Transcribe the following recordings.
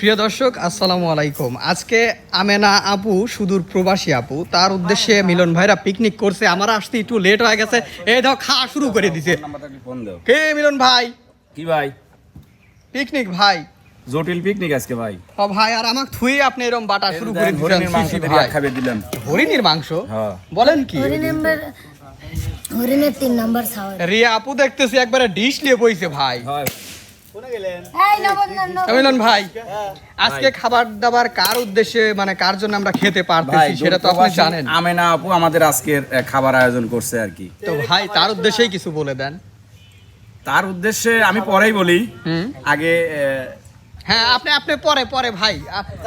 প্রিয় দর্শক আসসালামু আলাইকুম। আজকে আমেনা আপু সুদূর প্রবাসী আপু তার উদ্দেশ্যে মিলন ভাইরা পিকনিক করছে। আমার আসতে একটু লেট হয়ে গেছে। এই ধর খাওয়া শুরু করে দিছে। কে মিলন ভাই? কি ভাই? পিকনিক ভাই। জটিল পিকনিক আজকে ভাই। ও ভাই আর আমাকে থুই আপনি এরকম বাটা শুরু করে দিলেন হরিণের মাংস সিসি খাবে দিলাম। হরিণের মাংস? হ্যাঁ। বলেন কি? হরিণের হরিণের তিন নাম্বার রিয়া আপু দেখতেছি একবারে ডিশ নিয়ে বইছে ভাই। হয় মিলন ভাই আজকে খাবার দাবার কার উদ্দেশ্যে মানে কার জন্য আমরা খেতে ভাই পারতেছি সেটা তো আপনি জানেন। আমেনা আপু আমাদের আজকের খাবার আয়োজন করছে আর কি। তো ভাই তার উদ্দেশ্যেই কিছু বলে দেন। তার উদ্দেশ্যে আমি পরেই বলি হুম। আগে হ্যাঁ আপনি আপনি পরে পরে ভাই।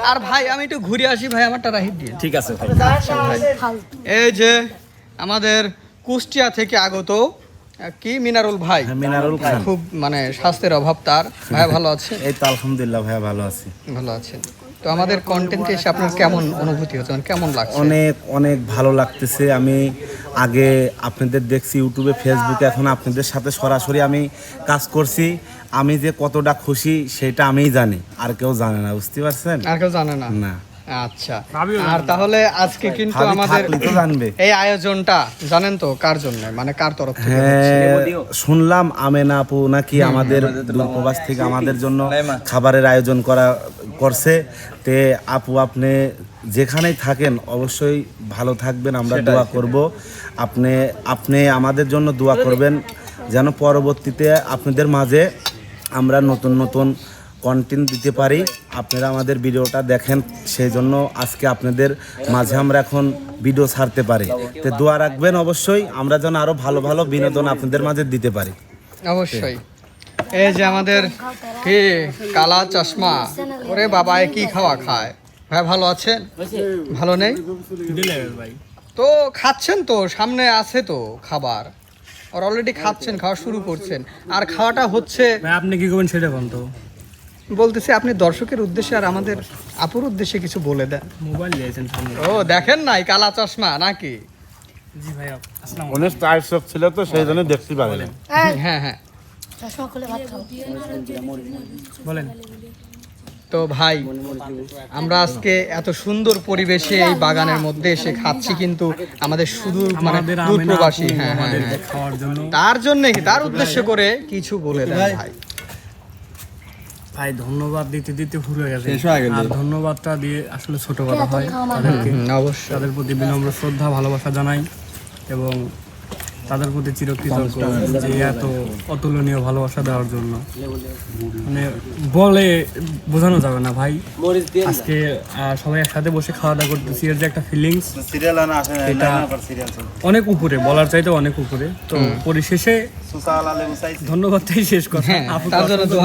আর ভাই আমি একটু ঘুরে আসি ভাই আমারটা রাহিত দিয়ে। ঠিক আছে ভাই। এই যে আমাদের কুষ্টিয়া থেকে আগত কি মিনারুল ভাই? মিনারুল খান। খুব মানে স্বাস্থ্যের অভাব তার। ভাই ভালো আছে? এই তো আলহামদুলিল্লাহ ভাইয়া ভালো আছি। ভালো আছেন। তো আমাদের কন্টেন্টে এসে আপনার কেমন অনুভূতি হচ্ছে? মানে কেমন লাগছে? অনেক অনেক ভালো লাগতেছে। আমি আগে আপনাদের দেখছি ইউটিউবে ফেসবুকে এখন আপনাদের সাথে সরাসরি আমি কাজ করছি। আমি যে কতটা খুশি সেটা আমিই জানি। আর কেউ জানে না বুঝতে পারছেন? আর কেউ জানে না। না। আচ্ছা। আর তাহলে আজকে কিন্তু আমাদের জানবে। এই আয়োজনটা জানেন তো কার জন্য? মানে কার তরফ থেকে? হ্যাঁ শুনলাম আমেনা আপু নাকি আমাদের দূরপ্রবাস থেকে আমাদের জন্য খাবারের আয়োজন করা করছে। তে আপু আপনি যেখানেই থাকেন অবশ্যই ভালো থাকবেন। আমরা দোয়া করব। আপনি আপনি আমাদের জন্য দোয়া করবেন। যেন পরবর্তীতে আপনাদের মাঝে আমরা নতুন নতুন কন্টেন্ট দিতে পারি। আপনারা আমাদের ভিডিওটা দেখেন সেই জন্য আজকে আপনাদের মাঝে আমরা এখন ভিডিও ছাড়তে পারি। তো দোয়া রাখবেন অবশ্যই আমরা যেন আরও ভালো ভালো বিনোদন আপনাদের মাঝে দিতে পারি। অবশ্যই। এই যে আমাদের কি কালা চশমা ওরে বাবা এ কি খাওয়া খায়? ভাই ভালো আছেন? ভালো নেই? তো খাচ্ছেন তো সামনে আছে তো খাবার। আর অলরেডি খাচ্ছেন খাওয়া শুরু করছেন। আর খাওয়াটা হচ্ছে আপনি কি করবেন সেটা কোন তো। বলতেছি আপনি দর্শকের উদ্দেশ্যে আর আমাদের আপুর উদ্দেশ্যে কিছু বলে দেন। মোবাইল দিয়েছেন ও দেখেন নাই কালা চশমা নাকি? জি ভাই আসসালাম অনেক টাইট সব ছিল তো সেই জন্য দেখতে পারেন হ্যাঁ হ্যাঁ চশমা খুলে ভাত বলেন। তো ভাই আমরা আজকে এত সুন্দর পরিবেশে এই বাগানের মধ্যে এসে খাচ্ছি কিন্তু আমাদের শুধু মানে দূর প্রবাসী হ্যাঁ হ্যাঁ আমাদের হ্যাঁ। তার জন্য তার উদ্দেশ্য করে কিছু বলে দেয় ভাই। ভাই ধন্যবাদ দিতে দিতে ভুলে গেছে। আর ধন্যবাদটা দিয়ে আসলে ছোট কথা হয় তাদেরকে হুম, তাদের প্রতি বিনম্র শ্রদ্ধা ভালোবাসা জানাই। এবং তাদের প্রতি চিরকৃতজ্ঞ যে এত অতুলনীয় ভালোবাসা দেওয়ার জন্য। মানে বলে বোঝানো যাবে না ভাই। আজকে সবাই একসাথে বসে খাওয়া দাওয়া করতেছি। এর যে একটা ফিলিংস এটা অনেক উপরে বলার চাইতে অনেক উপরে। তো পরিশেষে ধন্যবাদটাই শেষ কথা। হ্যাঁ,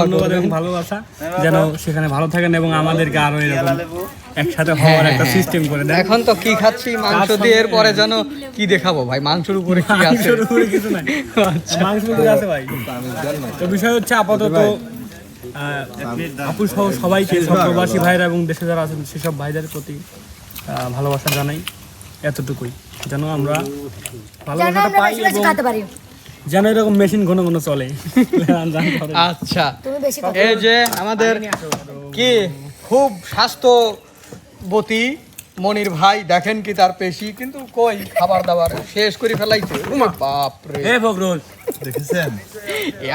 ধন্যবাদ এবং ভালোবাসা। যেন সেখানে ভালো থাকেন এবং আমাদেরকে আরও এরকম একসাথে হ্যাঁ, হওয়ার একটা সিস্টেম করে দেন। এখন তো কি খাচ্ছি মাংস দিয়ে এর পরে যেন কি দেখাবো ভাই? মাংসের উপরে কি আছে? মাংসের উপরে কিছু নাই। মাংস উপরে আছে ভাই। তো বিষয় হচ্ছে আপাতত আপু সহ সবাইকে সব প্রবাসী ভাইরা এবং দেশে যারা আছেন সেসব ভাইদের প্রতি ভালোবাসা জানাই এতটুকুই। যেন আমরা যেন ভালোবাসাটা পাই এবং যেন এরকম মেশিন ঘন ঘন চলে। আচ্ছা। তুমি বেশি কথা এই যে আমাদের কি খুব স্বাস্থ্যবতী মনির ভাই দেখেন কি তার পেশি কিন্তু কই খাবার দাবার শেষ করে ফেলাইছে। উমা বাপরে। এ ফখরুল।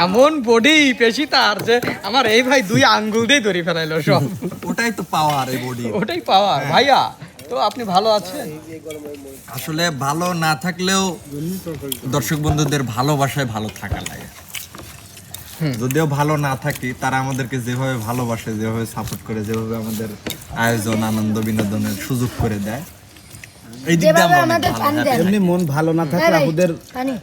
এমন বডি পেশি তার যে আমার এই ভাই দুই আঙ্গুল দিয়ে ধরে ফেলাইলো সব। ওটাই তো পাওয়ার এই বডি। ওটাই পাওয়ার। ভাইয়া তো আপনি ভালো আছেন? আসলে ভালো না থাকলেও দর্শক বন্ধুদের ভালোবাসায় ভালো থাকা লাগে। যদিও ভালো না থাকি তারা আমাদেরকে যেভাবে ভালোবাসে যেভাবে সাপোর্ট করে যেভাবে আমাদের আয়োজন আনন্দ বিনোদনের সুযোগ করে দেয়। এই দিক দিয়ে যেভাবে অনেক ভালো পানি এমনি মন ভালো না এই থাকলে ভাই, আপুদের পানি।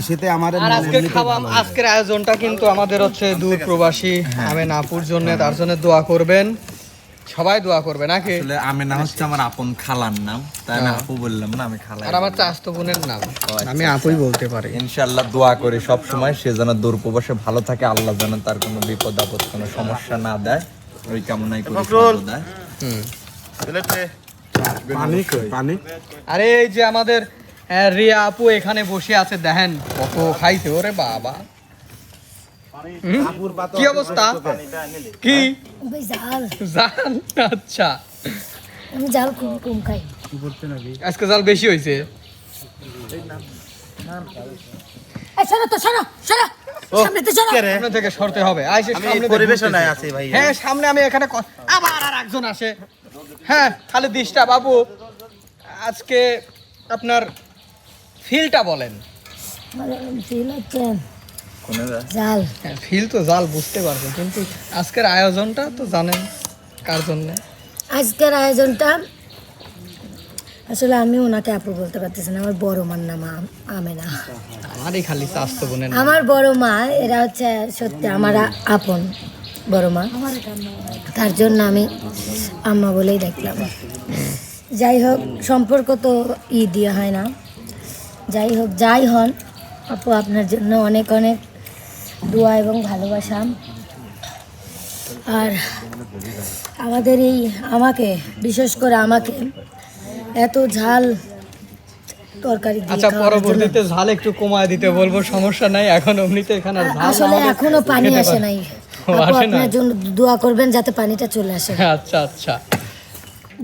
ইসেতে আমাদের আর আজকে খাওয়া আজকের আয়োজনটা কিন্তু আমাদের হচ্ছে দূর প্রবাসী আমি নাপুর জন্য তার জন্য দোয়া করবেন। সবাই দোয়া করবে নাকি? আসলে আমি না হচ্ছে আমার আপন খালার নাম তাই আমি আপু বললাম না আমি খালা আর আমার বোনের নাম। আমি আপুই বলতে পারি। ইনশাআল্লাহ দোয়া করি সব সময় সে যেন দূর ভালো থাকে আল্লাহ যেন তার কোনো বিপদ আপদ কোনো সমস্যা না দেয় ওই কামনাই করি সর্বদাই। হুম। পানি পানি? আরে এই যে আমাদের আহ, রিয়া আপু এখানে বসে আছে দেখেন কত খাইছে ওরে বাবা? কি অবস্থা? কি? জাল। জাল? আচ্ছা। আমি জাল খুব কম খাই। আজকে জাল বেশি হয়েছে। এই শোনো তো শোনো শোনো সামনে তো শোনো সামনে থেকে সরতে হবে। আইসে আমি সামনে পরিবেশনায় দেখতেছি। আছি ভাই। হ্যাঁ সামনে আমি এখানে আবার আর একজন আসে। হ্যাঁ দিশটা বাবু। আজকে আপনার ফিলটা বলেন ফিল হচ্ছে জাল। হ্যাঁ ফিল তো জাল বুঝতে পারবেন কিন্তু আজকের আয়োজনটা তো জানেন কার জন্য। আজকের আয়োজনটা আসলে আমি ওনাকে আপু বলতে পারতেছি না আমার বড় মার নাম আম- আমেনা। আমারই খালি চাস্ত বোনের আমার বড় মা এরা হচ্ছে সত্যি আমার আপন বড় মা। তার জন্য আমি আম্মা বলেই দেখলাম। যাই হোক সম্পর্ক তো ই দিয়ে হয় না। যাই হোক যাই হন আপু আপনার জন্য অনেক অনেক দোয়া এবং ভালোবাসা। আর আমাদের এই আমাকে বিশেষ করে আমাকে এত ঝাল তরকারি আচ্ছা পরবর্তীতে ঝাল একটু কমায় দিতে বলব সমস্যা নাই এখন এমনিতে এখানে আসলে এখনও পানি আসে নাই? আপনার জন্য দোয়া করবেন যাতে পানিটা চলে আসে। আচ্ছা আচ্ছা।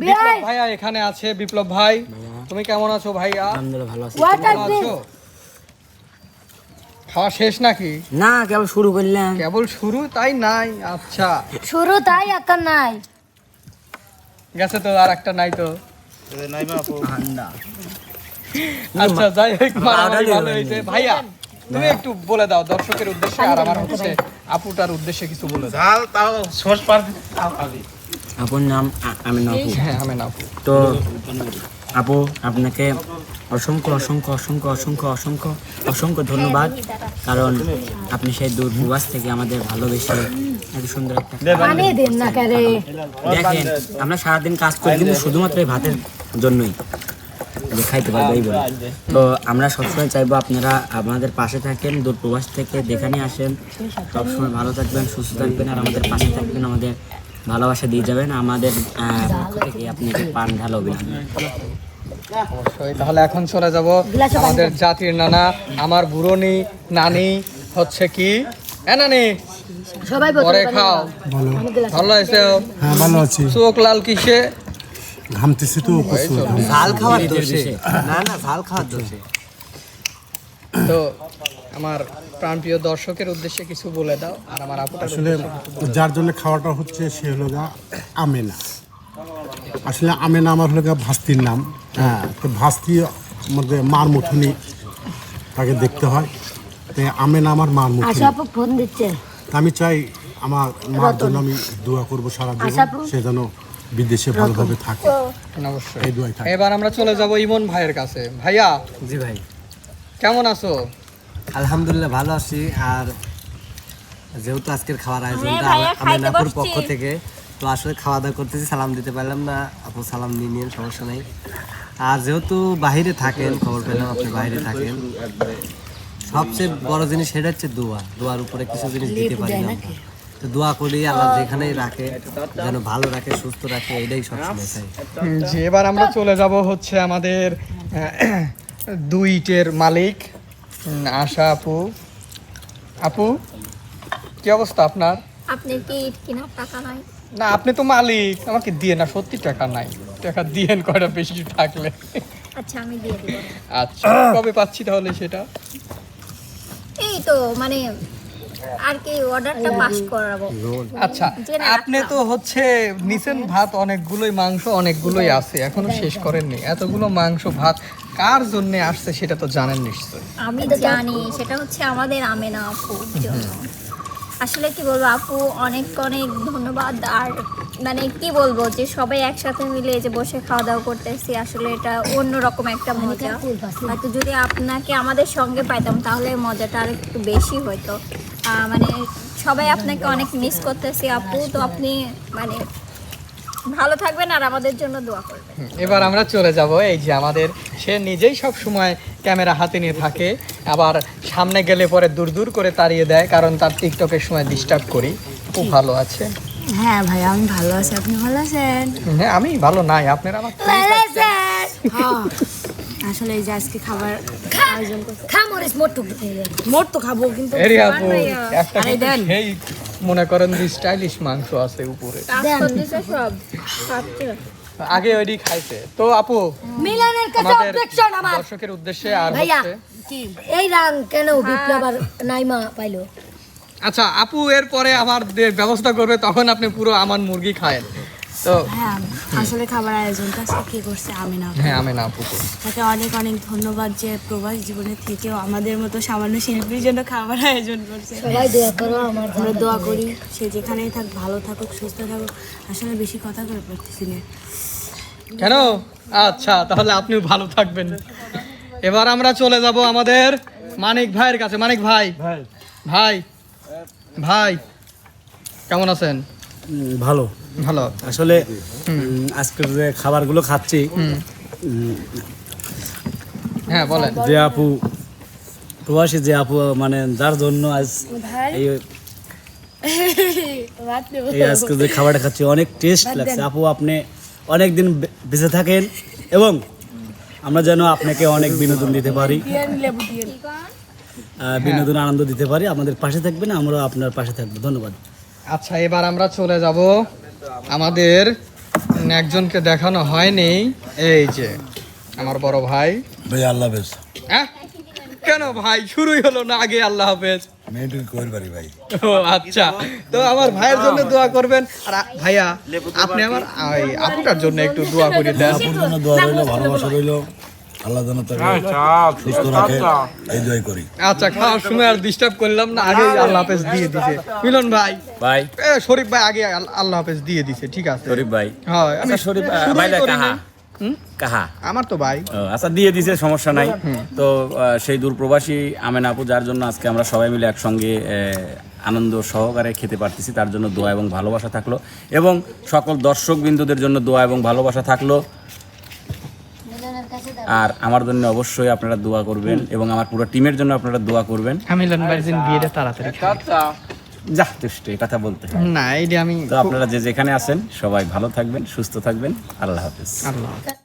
বিপ্লব ভাইয়া এখানে আছে বিপ্লব ভাই তুমি কেমন আছো ভাইয়া? আলহামদুলিল্লাহ ভালো আছি। ওয়াটার ভালো আছো? খাওয়া শেষ নাকি? না কেবল শুরু করলাম। কেবল শুরু তাই নাই? আচ্ছা। শুরু তাই আকার নাই। গেছে তো আর একটা নাই তো। আচ্ছা যাই হোক মারামারি ভালো হয়েছে। ভাইয়া তুমি একটু বলে দাও দর্শকের উদ্দেশ্যে আর আমার হচ্ছে আপুটার উদ্দেশ্যে কিছু বলে দাও। ঝাল তাও সস পার আপুর নাম আ- আমিনা আপু। হ্যাঁ আমি না আপু। তো আপু আপনাকে অসংখ্য অসংখ্য অসংখ্য অসংখ্য অসংখ্য অসংখ্য ধন্যবাদ। কারণ আপনি সেই দূর প্রবাস থেকে আমাদের ভালোবেসে এত সুন্দর একটা পানি দেন না কারে দেখেন আমরা সারাদিন কাজ করি কিন্তু শুধুমাত্র এই ভাতের জন্যই। খাইতে পারব এই বলে। তো আমরা সবসময় চাইব আপনারা আমাদের পাশে থাকেন দূর প্রবাস থেকে যেখানে আসেন। সবসময় ভালো থাকবেন সুস্থ থাকবেন আর আমাদের পাশে থাকবেন আমাদের ভালোবাসা দিয়ে যাবেন। আমাদের আহ, পক্ষ থেকে আপনাকে পান ঢালো অভিনন্দন। অবশ্যই তাহলে এখন চলে যাব আমাদের জাতির নানা। আমার বুড়নি নানি হচ্ছে কি? এ নানি? সবাই পরে খাও। ভালো। আছে হ্যাঁ ভালো আছি। চোখ লাল কিসে? ঘামতেছি তো ঝাল খাওয়ার দোষে না না ঝাল খাওয়ার দোষে তো আমার প্রাণপ্রিয় দর্শকের উদ্দেশ্যে কিছু বলে দাও আর আমার আপুটার আসলে যার জন্য খাওয়াটা হচ্ছে সে হলো গা আমেনা। আসলে আমেনা আমার হলো গা ভাস্তির নাম। হ্যাঁ তো ভাস্তি মধ্যে মার মুঠুনি তাকে দেখতে হয়। তো আমেনা আমার মার মুঠুনি আশা আপু ফোন দিচ্ছে। আমি চাই আমার মার জন্য আমি দোয়া করব সারা জীবন সে যেন বিদেশে ভালোভাবে থাকে। অবশ্যই। এই দোয়াই থাকে। এবার আমরা চলে যাব ইমন ভাইয়ের কাছে। ভাইয়া? জি ভাই। কেমন আছো? আলহামদুলিল্লাহ ভালো আছি। আর যেহেতু আজকের খাওয়ার আয়োজনটা আমিনাপুর পক্ষ থেকে তো আসলে খাওয়া দাওয়া করতেছি সালাম দিতে পারলাম না। আপু সালাম নিয়ে নিন সমস্যা নেই। আর যেহেতু বাইরে থাকেন খবর পেলাম আপনি বাইরে থাকেন সবচেয়ে বড় জিনিস সেটা হচ্ছে দোয়া। দোয়ার উপরে কিছু জিনিস দিতে পারি না তো দোয়া করি আল্লাহ যেখানেই রাখে যেন ভালো রাখে সুস্থ রাখে এটাই সবসময় চাই। জি এবার আমরা চলে যাব হচ্ছে আমাদের দুইটের মালিক আশা আপু। আপু কি অবস্থা আপনার? আপনার কি ইট কেনার টাকা নাই? না আপনি তো মালিক আমাকে দিয়ে না সত্যি টাকা নাই। টাকা দিয়েন কয়টা বেশি থাকলে? আচ্ছা আমি দিয়ে দিব। আচ্ছা কবে পাচ্ছি তাহলে সেটা? এই তো মানে আর কি অর্ডারটা পাস করাবো। আচ্ছা আপনি তো হচ্ছে নিছেন ভাত অনেকগুলোই মাংস অনেকগুলোই আছে এখনও শেষ করেননি। এতগুলো মাংস ভাত কার জন্য আসছে সেটা তো জানেন নিশ্চয়ই। আমি তো জানি সেটা হচ্ছে আমাদের আমেনা আপুর জন্য। আসলে কি বলব আপু অনেক অনেক ধন্যবাদ। আর মানে কি বলব যে সবাই একসাথে মিলে যে বসে খাওয়া দাওয়া করতেছি আসলে এটা অন্যরকম একটা মজা। হয়তো যদি আপনাকে আমাদের সঙ্গে পাইতাম তাহলে মজাটা আর একটু বেশি হতো আহ, মানে সবাই আপনাকে অনেক মিস করতেছি আপু তো আপনি মানে ভালো থাকবেন আর আমাদের জন্য দোয়া করবেন। এবার আমরা চলে যাব এই যে আমাদের সে নিজেই সব সময় ক্যামেরা হাতে নিয়ে থাকে আবার সামনে গেলে পরে দূর দূর করে তাড়িয়ে দেয় কারণ তার টিকটকের সময় ডিস্টার্ব করি। খুব ভালো আছে। হ্যাঁ ভাই আমি ভালো আছি। আপনি ভালো আছেন? হ্যাঁ আমি ভালো নাই। আপনার আমার ভালো আছেন। আসলে এই যে আজকে খাবার আয়োজন করছে খা মরিস মোটু খেয়ে মোট তো খাব কিন্তু এরি আপু একটা আরে কিন্তু দেন। সেই মনে করেন যে স্টাইলিশ মাংস আছে উপরে। সব। আগে ওইডি খাইছে। তো আপু মিলানের কাছে অবজেকশন আমার। দর্শকের উদ্দেশ্যে আর ভাইয়া হচ্ছে এই রাং কেন বিপ্লব আর নাইমা পাইলো? আচ্ছা আপু এরপরে আমার আবার ব্যবস্থা করবে তখন আপনি পুরো আমার মুরগি খায়েন। তো হ্যাঁ। আসলে খাবার আয়োজনটা আজকে কে করছে? আমি না হ্যাঁ আমি না আপু তাকে অনেক অনেক ধন্যবাদ যে প্রবাস জীবনে থেকেও আমাদের মতো সামান্য শিল্পীর জন্য খাবার আয়োজন করছে। সবাই দোয়া করো আমার আমরা দোয়া করি সে যেখানেই থাক ভালো থাকুক সুস্থ থাকুক। আসলে বেশি কথা করে পারতেছি না। কেন? আচ্ছা তাহলে আপনিও ভালো থাকবেন। এবার আমরা চলে যাব আমাদের মানিক ভাইয়ের কাছে। মানিক ভাই। ভাই। ভাই ভাই কেমন আছেন? ভালো। ভালো। আসলে আজকের যে খাবারগুলো খাচ্ছি হ্যাঁ বলেন। যে আপু প্রবাসী যে আপু মানে যার জন্য আজ এই এই আজকে যে খাবারটা খাচ্ছি অনেক টেস্ট লাগছে। আপু আপনি অনেক দিন বে- বেঁচে থাকেন এবং আমরা যেন আপনাকে অনেক বিনোদন দিতে পারি। বিনোদন আনন্দ দিতে পারি। আমাদের পাশে থাকবেন আমরা আপনার পাশে থাকব। ধন্যবাদ। আচ্ছা এবার আমরা চলে যাব আমাদের একজনকে দেখানো হয়নি। এই যে আমার বড় ভাই। ভাই আল্লাহ হাফেজ। হ্যাঁ? কেন ভাই? শুরুই হলো না আগে আল্লাহ হাফেজ। ভাই। ও আচ্ছা। তো আমার ভাইয়ের জন্য দোয়া করবেন। আর ভাইয়া আপনি আমার ওই আপুটার জন্য একটু দোয়া করে দেন দোয়া রইল ভালোবাসা রইল। আল্লাহ যেন তাকে সুস্থ রাখে। এই করি। আচ্ছা খাওয়ার সময় আর ডিস্টার্ব করলাম না আগে আল্লাহ হাফেজ দিয়ে দিছে। মিলন ভাই। ভাই। এ শরীফ ভাই আগে আল্লাহ হাফেজ দিয়ে দিছে ঠিক আছে। শরীফ ভাই। হ্যাঁ আমি আচ্ছা শরীফ করিনি। কাহা? কাহা? আমার তো ভাই। আচ্ছা দিয়ে দিছে সমস্যা নাই। তো সেই দূরপ্রবাসী আমেন আপু যার জন্য আজকে আমরা সবাই মিলে একসঙ্গে আনন্দ সহকারে খেতে পারতেছি তার জন্য দোয়া এবং ভালোবাসা থাকল। এবং সকল দর্শক বিন্দুদের জন্য দোয়া এবং ভালোবাসা থাকল। আর আমার জন্য অবশ্যই আপনারা দোয়া করবেন এবং আমার পুরো টিমের জন্য আপনারা দোয়া করবেন। ভাইয়ের দিন বিয়েটা তাড়াতাড়ি যা তুষ্ট এই কথা বলতে না এটা আমি তো আপনারা যে যেখানে আছেন সবাই ভালো থাকবেন সুস্থ থাকবেন। আল্লাহ হাফিজ। আল্লাহ হাফেজ।